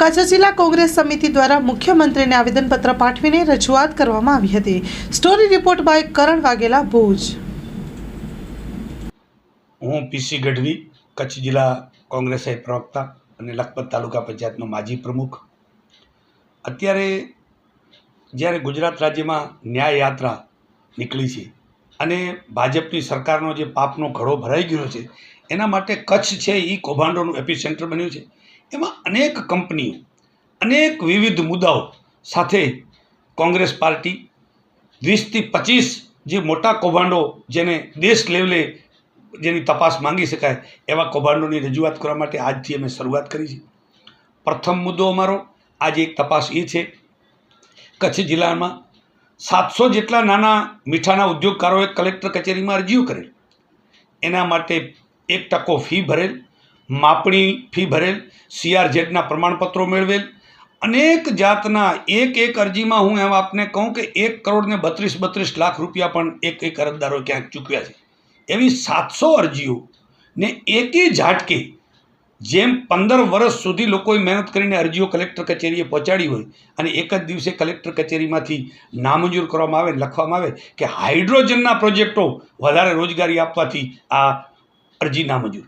કચ્છ જિલ્લા કોંગ્રેસ સમિતિ દ્વારા મુખ્યમંત્રીને આવેદનપત્ર પાઠવીને રજૂઆત કરવામાં આવી હતી. Story report by Karan Vaghela Bhuj. હું પીસી ગઢવી કચ્છ જિલ્લા કોંગ્રેસ પ્રવક્તા અને લખપત તાલુકા પંચાયતનો માજી પ્રમુખ. અત્યારે જ્યારે ગુજરાત રાજ્યમાં ન્યાય યાત્રા નીકળી છે અને ભાજપની સરકારનો જે પાપનો ઘડો ભરાઈ ગયો છે, એના માટે કચ્છ છે એ કૌભાંડોનું એપી સેન્ટર બન્યું છે. એમાં અનેક કંપનીઓ, અનેક વિવિધ મુદ્દાઓ સાથે કોંગ્રેસ પાર્ટી વીસથી પચીસ જે મોટા કૌભાંડો જેને દેશ લેવલે જેની તપાસ માંગી શકાય એવા કૌભાંડોની રજૂઆત કરવા માટે આજથી અમે શરૂઆત કરી છે. પ્રથમ મુદ્દો અમારો, આજે એક તપાસ એ છે, કચ્છ જિલ્લામાં સાતસો જેટલા નાના મીઠાના ઉદ્યોગકારોએ કલેક્ટર કચેરીમાં અરજીઓ કરેલ. એના માટે એક ટકો ફી ભરેલ માપણી ફી ભરેલ સીઆરઝેડના પ્રમાણપત્રો મેળવેલ. અનેક જાતના એક એક અરજીમાં હું એમ આપને કહું કે એક કરોડને બત્રીસ બત્રીસ લાખ રૂપિયા પણ એક એક અરજદારો ક્યાંક ચૂકવ્યા છે. એવી સાતસો અરજીઓ ને એકે ઝાટકે જેમ પંદર વર્ષ સુધી લોકોએ મહેનત કરીને અરજીઓ કલેક્ટર કચેરીએ પહોંચાડી હોય અને એક જ દિવસે કલેક્ટર કચેરીમાંથી નામંજૂર કરવામાં આવે લખવામાં આવે કે હાઇડ્રોજનના પ્રોજેક્ટો વધારે રોજગારી આપવાથી આ અરજી નામંજૂર.